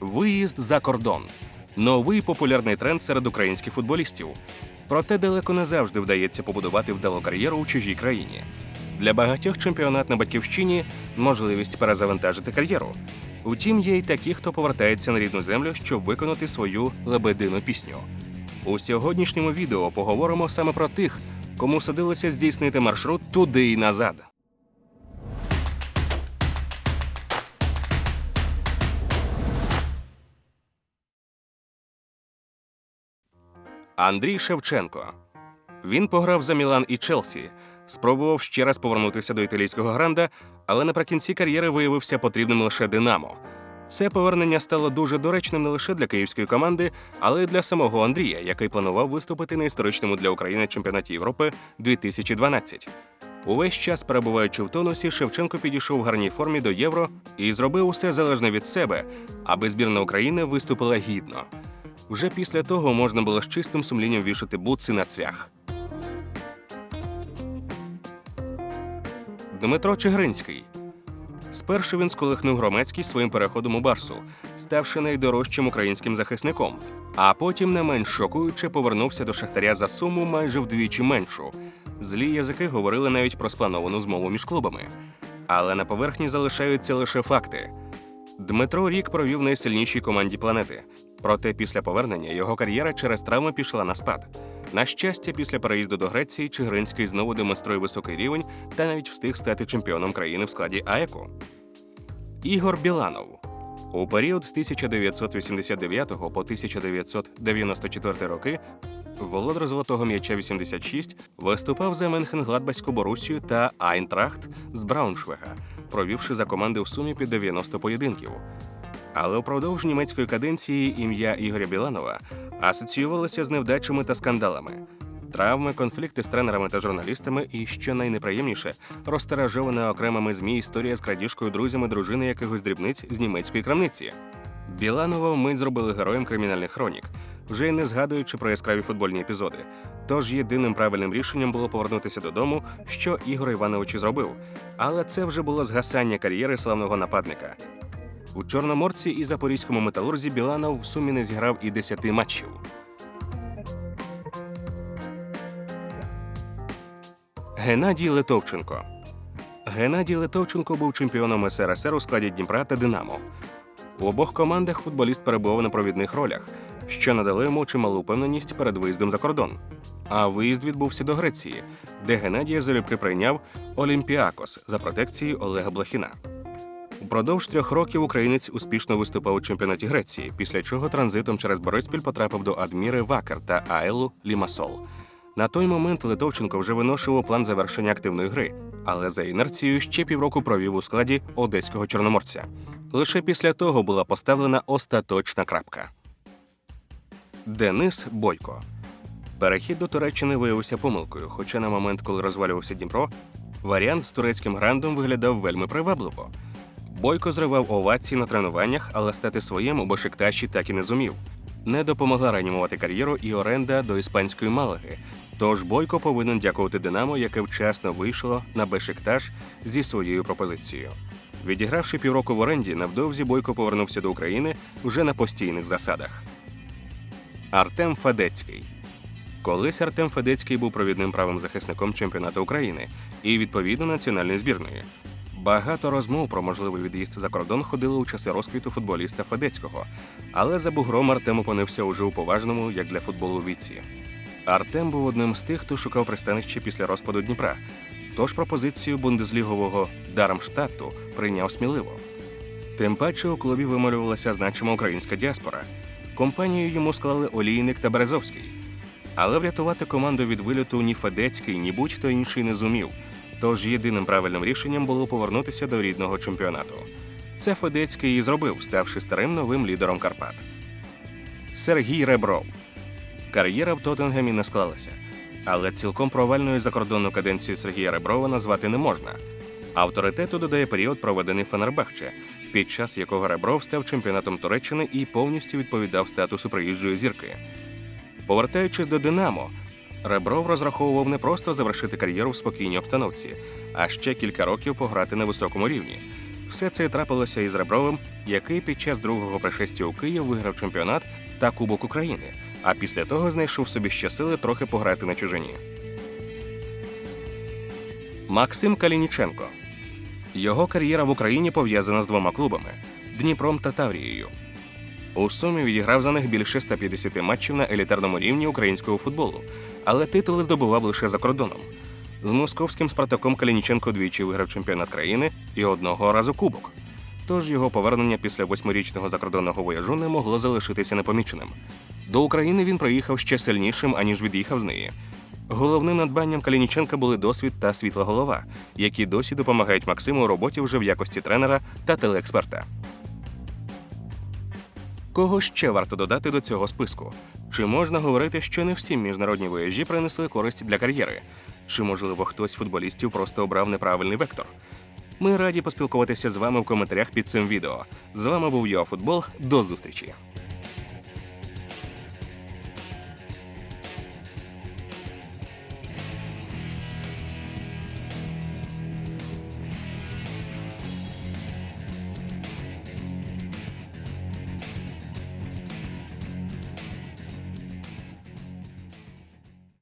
Виїзд за кордон новий популярний тренд серед українських футболістів. Проте далеко не завжди вдається побудувати вдалу кар'єру у чужій країні. Для багатьох чемпіонат на батьківщині можливість перезавантажити кар'єру. Втім, є й такі, хто повертається на рідну землю, щоб виконати свою лебедину пісню. У сьогоднішньому відео поговоримо саме про тих, кому судилося здійснити маршрут туди і назад. Андрій Шевченко. Він пограв за Мілан і Челсі, спробував ще раз повернутися до італійського гранда, але наприкінці кар'єри виявився потрібним лише Динамо. Це повернення стало дуже доречним не лише для київської команди, але й для самого Андрія, який планував виступити на історичному для України чемпіонаті Європи 2012. Увесь час перебуваючи в тонусі, Шевченко підійшов в гарній формі до євро і зробив усе залежне від себе, аби збірна України виступила гідно. Вже після того можна було з чистим сумлінням вішати бутси на цвях. Дмитро Чигринський. Спершу він сколихнув громадський своїм переходом у Барсу, ставши найдорожчим українським захисником, а потім, не менш шокуюче, повернувся до Шахтаря за суму майже вдвічі меншу. Злі язики говорили навіть про сплановану змову між клубами. Але на поверхні залишаються лише факти. Дмитро рік провів найсильнішій команді планети. Проте після повернення його кар'єра через травми пішла на спад. На щастя, після переїзду до Греції Чигиринський знову демонструє високий рівень та навіть встиг стати чемпіоном країни в складі АЕКу. Ігор Біланов у період з 1989 по 1994 роки володар золотого м'яча 86 виступав за Менхенгладбаську Борусію та Айнтрахт з Брауншвега, провівши за команди в сумі під 90 поєдинків. Але упродовж німецької каденції ім'я Ігоря Біланова асоціювалося з невдачами та скандалами. Травми, конфлікти з тренерами та журналістами, і що найнеприємніше, розтиражована окремими змі історія з крадіжкою друзями дружини якихось дрібниць з німецької крамниці. Біланова вмить зробили героєм кримінальних хронік, вже й не згадуючи про яскраві футбольні епізоди. Тож єдиним правильним рішенням було повернутися додому, що Ігор Іванович і зробив. Але це вже було згасання кар'єри славного нападника. У Чорноморці і Запорізькому металурзі Біланов в сумі не зіграв і 10 матчів. Геннадій Литовченко. Геннадій Литовченко був чемпіоном СРСР у складі Дніпра та Динамо. У обох командах футболіст перебував на провідних ролях, що надали йому чималу впевненість перед виїздом за кордон. А виїзд відбувся до Греції, де Геннадія залюбки прийняв Олімпіакос за протекцією Олега Блохіна. Упродовж трьох років українець успішно виступав у чемпіонаті Греції, після чого транзитом через Бориспіль потрапив до Адміри Вакар та Аелу Лімасол. На той момент Литовченко вже виношував план завершення активної гри, але за інерцією ще півроку провів у складі одеського чорноморця. Лише після того була поставлена остаточна крапка. Денис Бойко. Перехід до Туреччини виявився помилкою, хоча на момент, коли розвалювався Дніпро, варіант з турецьким грандом виглядав вельми привабливо. Бойко зривав овації на тренуваннях, але стати своїм у Бешикташі так і не зумів. Не допомогла реанімувати кар'єру і оренда до іспанської Малаги. Тож Бойко повинен дякувати Динамо, яке вчасно вийшло на Бешикташ зі своєю пропозицією. Відігравши півроку в оренді, невдовзі Бойко повернувся до України вже на постійних засадах. Артем Федецький. Колись Артем Федецький був провідним правим захисником чемпіонату України і відповідно національної збірної. Багато розмов про можливий від'їзд за кордон ходили у часи розквіту футболіста Федецького, але за бугром Артем опинився уже у поважному, як для футболу, віці. Артем був одним з тих, хто шукав пристанище після розпаду Дніпра. Тож пропозицію бундеслігового Дармштадту прийняв сміливо. Тим паче у клубі вималювалася значима українська діаспора. Компанію йому склали Олійник та Березовський. Але врятувати команду від вильоту ні Федецький, ні будь-хто інший не зумів. Тож єдиним правильним рішенням було повернутися до рідного чемпіонату. Це Федецький і зробив, ставши старим новим лідером Карпат. Сергій Ребров. Кар'єра в Тоттенгемі не склалася, але цілком провальною закордонну каденцію Сергія Реброва назвати не можна. Авторитету додає період, проведений в Фенербахче, під час якого Ребров став чемпіонатом Туреччини і повністю відповідав статусу приїжджої зірки. Повертаючись до Динамо, Ребров розраховував не просто завершити кар'єру в спокійній обстановці, а ще кілька років пограти на високому рівні. Все це трапилося із Ребровим, який під час другого пришестя у Київ виграв чемпіонат та Кубок України, а після того знайшов собі ще сили трохи пограти на чужині. Максим Калініченко. Його кар'єра в Україні пов'язана з двома клубами Дніпром та Таврією. У сумі відіграв за них більше 150 матчів на елітарному рівні українського футболу, але титули здобував лише за кордоном. З московським Спартаком Калініченко двічі виграв чемпіонат країни і одного разу кубок. Тож його повернення після восьмирічного закордонного вояжу не могло залишитися непоміченим. До України він приїхав ще сильнішим, аніж від'їхав з неї. Головним надбанням Калініченка були досвід та світла голова, які досі допомагають Максиму у роботі вже в якості тренера та телеексперта. Кого ще варто додати до цього списку? Чи можна говорити, що не всі міжнародні вояжі принесли користь для кар'єри? Чи можливо хтось з футболістів просто обрав неправильний вектор? Ми раді поспілкуватися з вами в коментарях під цим відео. З вами був ЮАФутбол. До зустрічі!